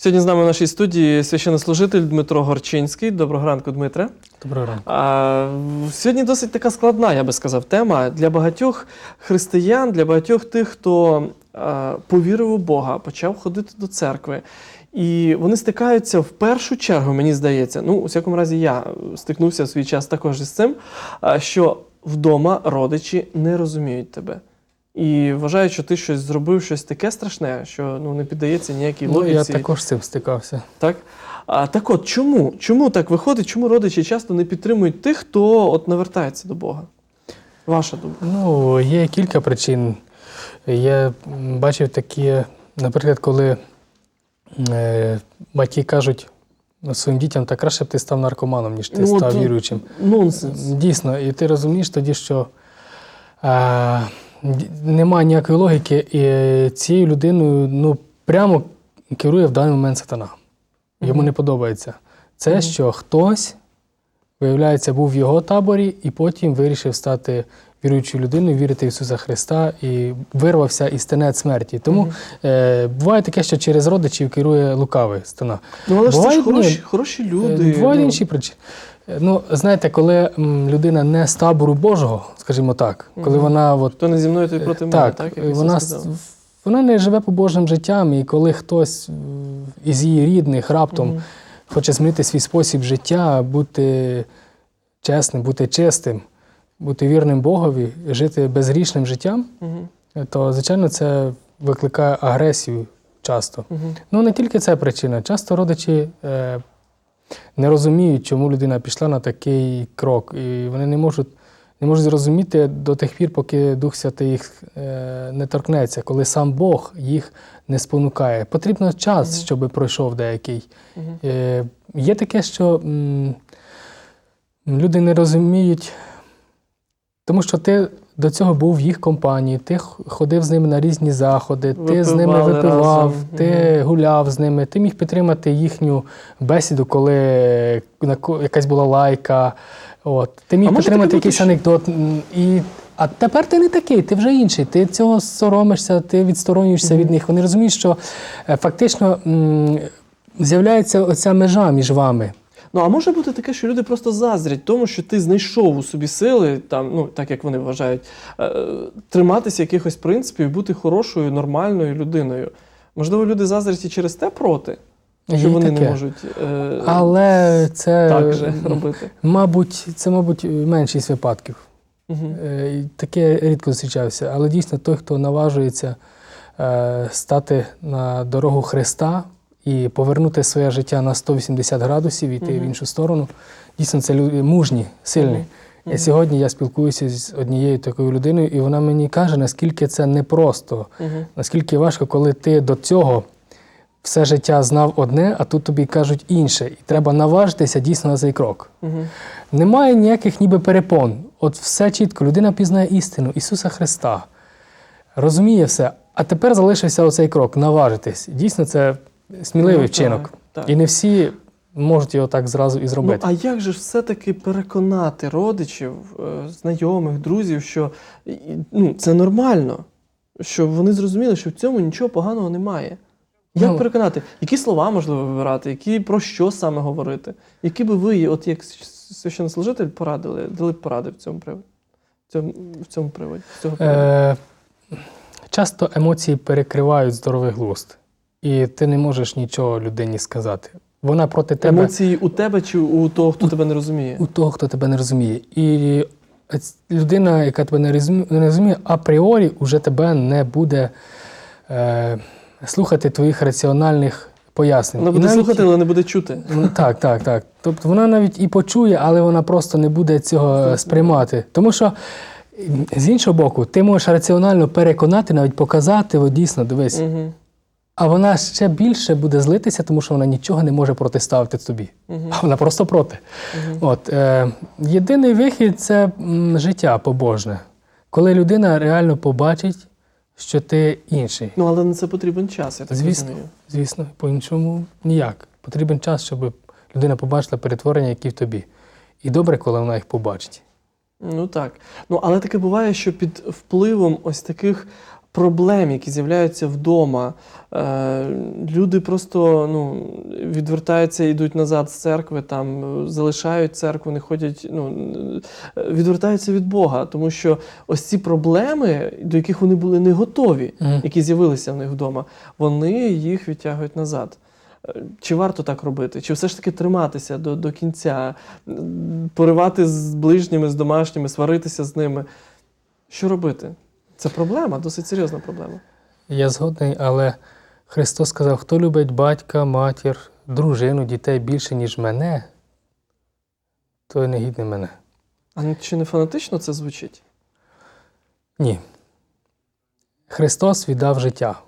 Сьогодні з нами в нашій студії священнослужитель Дмитро Горчинський. Доброго ранку, Дмитре. Доброго ранку. А, сьогодні досить така складна, я би сказав, тема для багатьох християн, для багатьох тих, хто а, повірив у Бога, почав ходити до церкви. І вони стикаються в першу чергу, мені здається, ну, у всякому разі, я стикнувся в свій час також із цим, що вдома родичі не розуміють тебе. І вважають, що ти щось зробив, щось таке страшне, що ну, не піддається ніякій Ну, логіці. я також з цим стикався. Так? А, так от, чому? Чому так виходить? Чому родичі часто не підтримують тих, хто от навертається до Бога? Ваша думка. Ну, є кілька причин. Я бачив такі, наприклад, коли е, батьки кажуть своїм дітям, так краще б ти став наркоманом, ніж ти Ну, став віруючим. Нонсенс. Дійсно, і ти розумієш тоді, що е, немає ніякої логіки, і цією людиною ну, прямо керує в даний момент сатана. Йому Мгм. не подобається. Це, Мгм. що хтось, виявляється, був в його таборі і потім вирішив стати віруючою людиною, вірити в Ісуса Христа і вирвався із тенет смерті. Тому Мгм. е, буває таке, що через родичів керує лукавий стана. Ну, але ж це ж хороші, хороші Е, люди. Бувають ну. інші причини. Е, Ну, знаєте, коли людина не з табору Божого, скажімо так, коли вона от, Хто не зі мною, той проти мене, так, так? Як вона, вона не живе по Божим життям, і коли хтось із її рідних раптом Мгм. хоче змінити свій спосіб життя, бути чесним, бути чистим, бути вірним Богові, жити безгрішним життям, е, то, звичайно, це викликає агресію часто. Мгм. Ну, не тільки це причина. Часто родичі е, не розуміють, чому людина пішла на такий крок. І вони не можуть, не можуть зрозуміти до тих пір, поки Дух Святий їх е, не торкнеться, коли сам Бог їх не спонукає. Потрібно час, Мгм. щоб пройшов деякий. Мгм. Е, є таке, що м, люди не розуміють, тому що ти до цього був в їх компанії, ти ходив з ними на різні заходи, ти з ними випивав, разом. ти гуляв з ними, ти міг підтримати їхню бесіду, коли на якась була лайка. От. Ти міг А підтримати якийсь анекдот. І... А тепер ти не такий, ти вже інший. Ти цього соромишся, ти відсторонюєшся від них. Вони розуміють, що е, фактично з'являється оця межа між вами. Ну, а може бути таке, що люди просто заздрять тому, що ти знайшов у собі сили, там, ну, так як вони вважають, е, триматися якихось принципів бути хорошою, нормальною людиною. Можливо, люди заздрять і через те проти, що вони таке. не можуть е, Але це, так же робити. мабуть, це, мабуть, меншість випадків. Е, Таке рідко зустрічався. Але дійсно той, хто наважується е, стати на дорогу Христа і повернути своє життя на 180 градусів і йти Мгм. в іншу сторону, дійсно це люди мужні, сильні. Мгм. І сьогодні я спілкуюся з однією такою людиною, і вона мені каже, наскільки це непросто, Мгм. наскільки важко, коли ти до цього все життя знав одне, а тут тобі кажуть інше. І треба наважитися дійсно на цей крок. Мгм. Немає ніяких ніби перепон. От все чітко, людина пізнає істину, Ісуса Христа, розуміє все. А тепер залишився оцей крок наважитись. Дійсно, це сміливий Ну, вчинок. так, так. І не всі можуть його так зразу і зробити. Ну, а як же ж все-таки переконати родичів, е, знайомих, друзів, що ну, це нормально, щоб вони зрозуміли, що в цьому нічого поганого немає? Як Ну, переконати? Які слова можливо вибирати, які про що саме говорити? Які би ви, от як священнослужитель, порадили, дали б поради в цьому приводі? В цьому, в цьому приводі? з цього приводу? Е, часто емоції перекривають здоровий глузд, і ти не можеш нічого людині сказати. Вона проти тебе Емоції у тебе чи у того, хто тебе не розуміє? у того, хто тебе не розуміє. І людина, яка тебе не розуміє, апріорі вже тебе не буде е, слухати твоїх раціональних пояснень. Вона буде навіть- слухати, але не буде чути. Так, так, так. Тобто вона навіть і почує, але вона просто не буде цього сприймати. Тому що, з іншого боку, ти можеш раціонально переконати, навіть показати, от дійсно, дивись. Угу. А вона ще більше буде злитися, тому що вона нічого не може протиставити тобі. Угу. А вона просто проти. Угу. От, е, єдиний вихід це м, життя побожне. Коли людина реально побачить, що ти інший. Ну, але на це потрібен час, я так Звісно. розумію. Звісно, по-іншому ніяк. Потрібен час, щоб людина побачила перетворення, які в тобі. І добре, коли вона їх побачить. Ну так. Ну, але таке буває, що під впливом ось таких проблем, які з'являються вдома. Е, люди просто ну, відвертаються, йдуть назад з церкви, там е, залишають церкву, не ходять, ну, е, відвертаються від Бога, тому що ось ці проблеми, до яких вони були не готові, які з'явилися в них вдома, вони їх відтягують назад. Чи варто так робити? Чи все ж таки триматися до, до кінця, поривати з ближніми, з домашніми, сваритися з ними? Що робити? Це проблема, досить серйозна проблема. Я згодний, але Христос сказав: хто любить батька, матір, дружину, дітей більше, ніж мене, той не гідний мене. А чи не фанатично це звучить? Ні. Христос віддав життя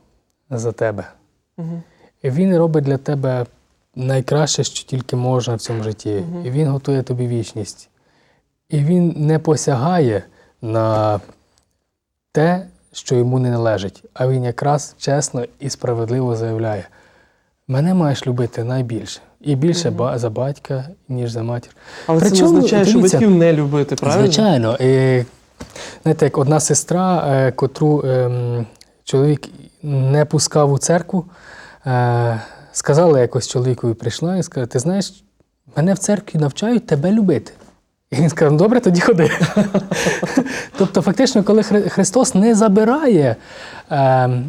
за тебе. Угу. І Він робить для тебе найкраще, що тільки можна в цьому житті. Мгм. І Він готує тобі вічність. І він не посягає на те, що йому не належить, а він якраз чесно і справедливо заявляє: мене маєш любити найбільше. І більше ба- за батька, ніж за матір. Але це не означає, що батьків не любити, правильно? Звичайно. І, знаєте, як одна сестра, е, котру ем, чоловік не пускав у церкву, е, сказала якось чоловікові, прийшла і сказала: ти знаєш, мене в церкві навчають тебе любити. І він сказав, «Ну, добре, тоді ходи. тобто, фактично, коли Христос не забирає ем,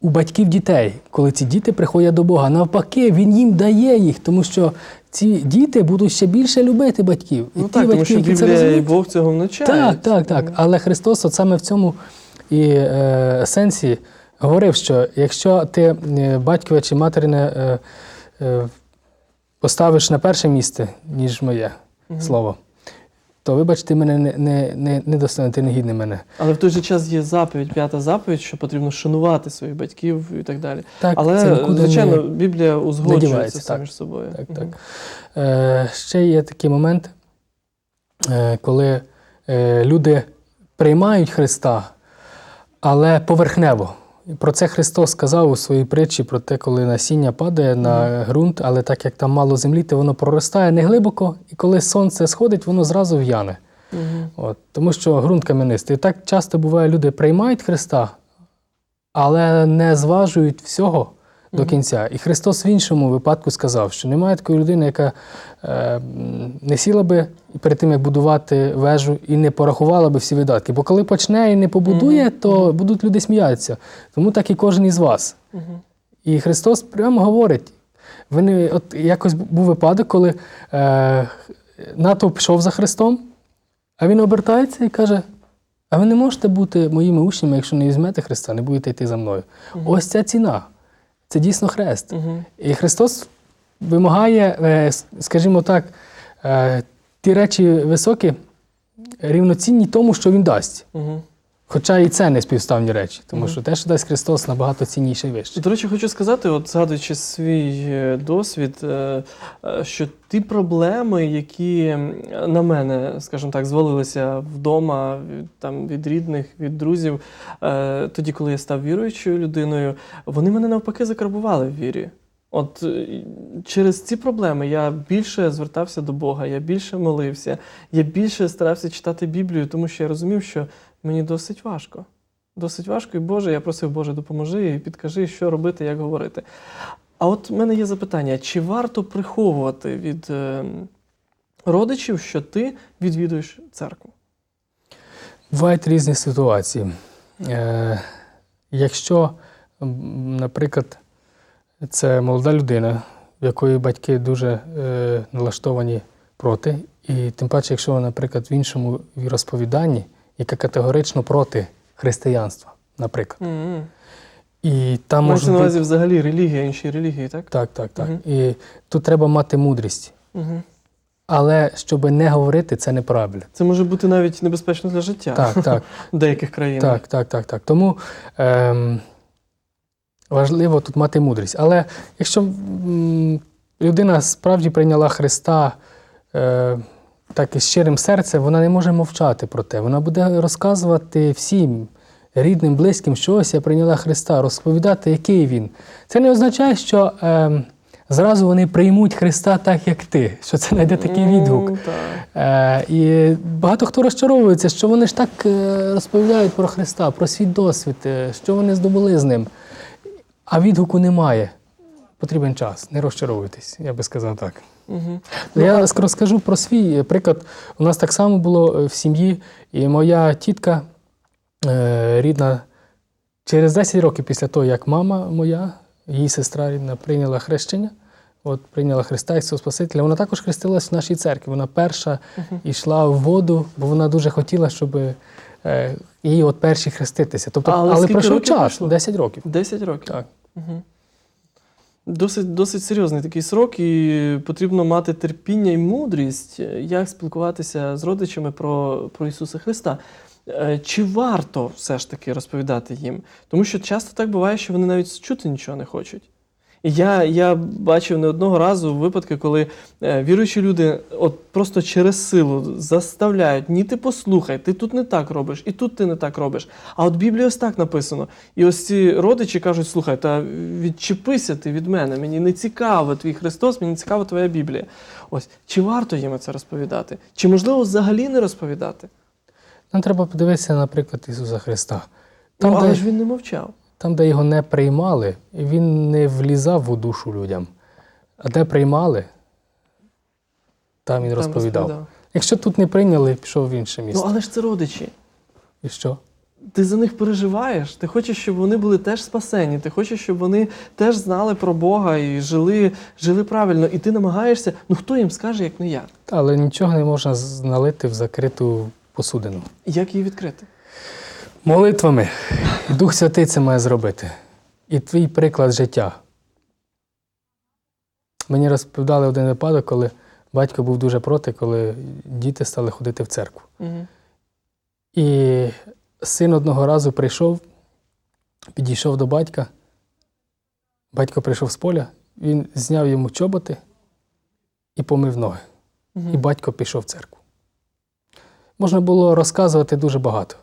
у батьків дітей, коли ці діти приходять до Бога, навпаки, Він їм дає їх, тому що ці діти будуть ще більше любити батьків. І Ну ті так, тому що які це Біблія і Бог цього навчає. так, так, так. Але Христос от саме в цьому і е, сенсі говорив, що якщо ти е, батькове чи материне е, е, поставиш на перше місце, ніж моє Мгм. слово, то вибач, ти мене не, не, не, не достойний, ти не гідний мене. Але в той же час є заповідь, п'ята заповідь, що потрібно шанувати своїх батьків і так далі. Так, це Але, нікуди звичайно, не- Біблія узгоджується так. між собою. Так, так. Е, ще є такий момент, е, коли е, люди приймають Христа, але поверхнево. Про це Христос сказав у своїй притчі про те, коли насіння падає на ґрунт, але так як там мало землі, то воно проростає неглибоко, і коли сонце сходить, воно зразу в'яне. Угу. От, тому що ґрунт кам'янистий. І так часто буває, люди приймають Христа, але не зважують всього до кінця. І Христос в іншому випадку сказав, що немає такої людини, яка е, не сіла би перед тим, як будувати вежу, і не порахувала би всі видатки. Бо коли почне і не побудує, то будуть люди сміятися. Тому так і кожен із вас. І Христос прямо говорить. Ви не, от якось був випадок, коли е, натовп пішов за Христом, а він обертається і каже: А ви не можете бути моїми учнями, якщо не візьмете Христа, не будете йти за мною. Ось ця ціна. Це дійсно хрест. Угу. І Христос вимагає, е, скажімо так, е, ті речі високі, рівноцінні тому, що Він дасть. Мгм. Хоча і це не співставні речі, тому що те, що дасть Христос, набагато цінніше і вище. До речі, хочу сказати, от згадуючи свій е, досвід, е, е, що ті проблеми, які на мене, скажімо так, звалилися вдома, там, від рідних, від друзів, тоді, коли я став віруючою людиною, вони мене навпаки закарбували в вірі. От через ці проблеми я більше звертався до Бога, я більше молився, я більше старався читати Біблію, тому що я розумів, що мені досить важко. Досить важко, і Боже, я просив, Боже, допоможи і підкажи, що робити, як говорити. А от в мене є запитання: чи варто приховувати від е, родичів, що ти відвідуєш церкву? Бувають різні ситуації. Е, якщо, наприклад, це молода людина, в якої батьки дуже е, налаштовані проти, і тим паче, якщо, вона, наприклад, в іншому віросповіданні, яке категорично проти християнства, наприклад. М-м. І там може на увазі взагалі релігія, інші релігії, так? Так, так, так. Мгм. І тут треба мати мудрість. Угу. Але щоб не говорити, це неправильно. Це може бути навіть небезпечно для життя Так, так. в деяких країнах. Так, так, так, так. Тому ем, важливо тут мати мудрість. Але якщо м, людина справді прийняла Христа е, так із щирим серцем, вона не може мовчати про те. Вона буде розказувати всім рідним, близьким, що ось я прийняла Христа, розповідати, який він. Це не означає, що ем, зразу вони приймуть Христа так, як ти, що це знайде такий відгук. Так. Е, і багато хто розчаровується, що вони ж так е, розповідають про Христа, про свій досвід, е, що вони здобули з ним. А відгуку немає. Потрібен час. Не розчаровуйтесь, я би сказав так. Угу. Я розкажу про свій е, приклад. У нас так само було е, в сім'ї, і моя тітка е, рідна, через 10 років після того, як мама моя, її сестра рідна, прийняла хрещення, от прийняла Христа Ісуса Спасителя, вона також хрестилась в нашій церкві. Вона перша йшла в воду, бо вона дуже хотіла, щоб е, її от перші хреститися. Тобто, Але але пройшов час, пройшло? 10 років. 10 років. Так. Угу. Досить, досить серйозний такий срок, і потрібно мати терпіння і мудрість, е, як спілкуватися з родичами про, про Ісуса Христа. Е, Чи варто все ж таки розповідати їм? Тому що часто так буває, що вони навіть чути нічого не хочуть. Я, я бачив не одного разу випадки, коли е, віруючі люди от просто через силу заставляють, ні, ти послухай, ти тут не так робиш, і тут ти не так робиш. А от в Біблії ось так написано. І ось ці родичі кажуть: слухай, та відчепися ти від мене, мені не цікаво твій Христос, мені не цікава твоя Біблія. Ось чи варто їм це розповідати? Чи можливо взагалі не розповідати? Нам треба подивитися, наприклад, Ісуса Христа. Там, ну, але де, ж він не мовчав. Там, де його не приймали, він не влізав у душу людям. А де приймали, там він Там розповідав. Якщо тут не прийняли, пішов в інше місце. Ну але ж це родичі. І що? Ти за них переживаєш, ти хочеш, щоб вони були теж спасені, ти хочеш, щоб вони теж знали про Бога і жили, жили правильно. І ти намагаєшся, ну хто їм скаже, як не я? Та, Але нічого не можна налити в закриту посудину. Як її відкрити? Молитвами Дух Святий це має зробити. І твій приклад життя. Мені розповідали один випадок, коли батько був дуже проти, коли діти стали ходити в церкву. Угу. І син одного разу прийшов, підійшов до батька. Батько прийшов з поля, він зняв йому чоботи і помив ноги. І батько пішов в церкву. Можна було розказувати дуже багато.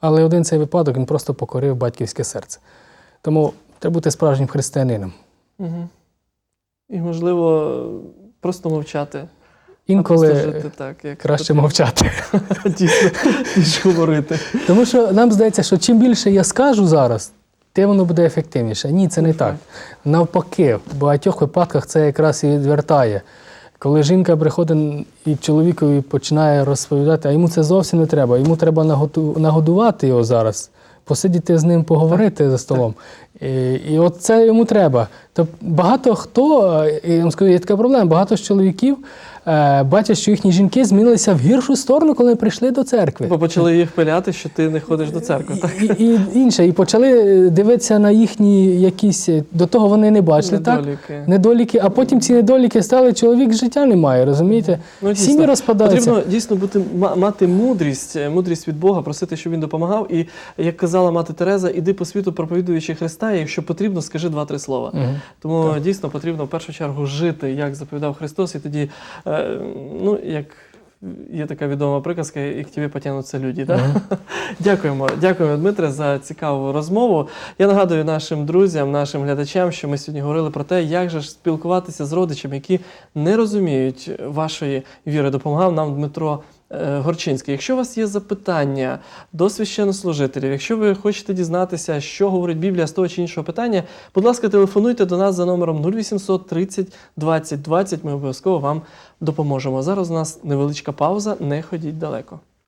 Але один цей випадок він просто покорив батьківське серце. Тому треба бути справжнім християнином. Угу. І, можливо, просто мовчати. Інколи жити так, як краще мовчати. Дійсно, ніж говорити. Тому що нам здається, що чим більше я скажу зараз, тим воно буде ефективніше. Ні, це не так. Навпаки, в багатьох випадках це якраз і відвертає. Коли жінка приходить і чоловікові починає розповідати, а йому це зовсім не треба. Йому треба нагодувати його зараз, посидіти з ним, поговорити за столом. І, і от це йому треба. Тобто багато хто, е, я вам скажу, є така проблема, багато з чоловіків бачать, що їхні жінки змінилися в гіршу сторону, коли прийшли до церкви. Бо почали їх пиляти, що ти не ходиш до церкви. Так? І, і інше, і почали е, дивитися на їхні якісь е, до того вони не бачили, Недоліки. так? Недоліки, а потім ці недоліки стали, чоловік життя немає, розумієте? Ну. Сім'ї розпадаються. Потрібно дійсно бути ма- мати мудрість, е, мудрість від Бога, просити, щоб він допомагав. І як казала мати Тереза, іди по світу, проповідуючи Христа, і якщо потрібно, скажи два-три слова. Мгм. Тому дійсно потрібно в першу чергу жити, як заповідав Христос, і тоді, е, ну як. Є така відома приказка, і к тобі потягнуться люди. Да? Дякуємо, дякуємо, Дмитре, за цікаву розмову. Я нагадую нашим друзям, нашим глядачам, що ми сьогодні говорили про те, як же ж спілкуватися з родичами, які не розуміють вашої віри. Допомагав нам Дмитро е, Горчинський. Якщо у вас є запитання до священнослужителів, якщо ви хочете дізнатися, що говорить Біблія з того чи іншого питання, будь ласка, телефонуйте до нас за номером 0800 30 20 20. Ми обов'язково вам допоможемо. Зараз у нас невеличка пауза. Не ходіть далеко.